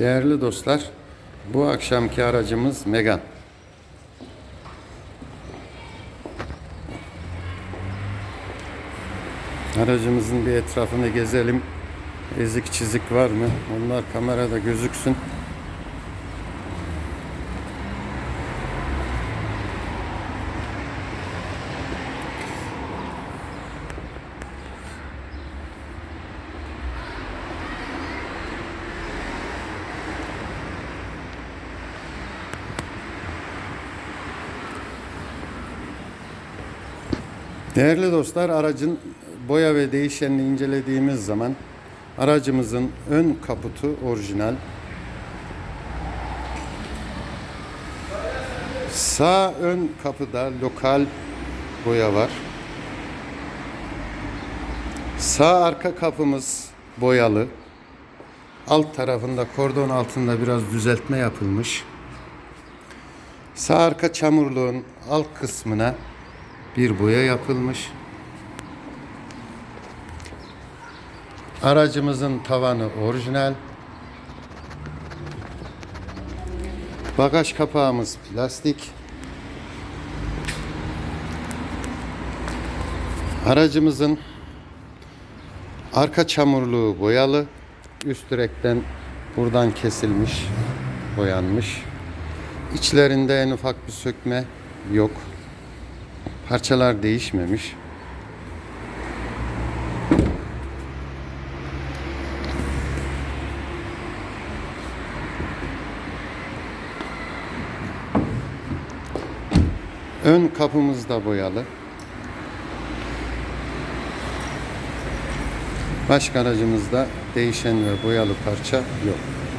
Değerli dostlar, bu akşamki aracımız Megan. Aracımızın bir etrafını gezelim. Ezik çizik var mı? Onlar kamerada gözüksün. Değerli dostlar, aracın boya ve değişenini incelediğimiz zaman aracımızın ön kaputu orijinal. Sağ ön kapıda lokal boya var. Sağ arka kapımız boyalı. Alt tarafında kordon altında biraz düzeltme yapılmış. Sağ arka çamurluğun alt kısmına bir boya yapılmış. Aracımızın tavanı orijinal. Bagaj kapağımız plastik. Aracımızın arka çamurluğu boyalı. Üst direkten buradan kesilmiş, boyanmış. İçlerinde en ufak bir sökme yok. Parçalar değişmemiş. Ön kapımız da boyalı. Başka aracımızda değişen ve boyalı parça yok.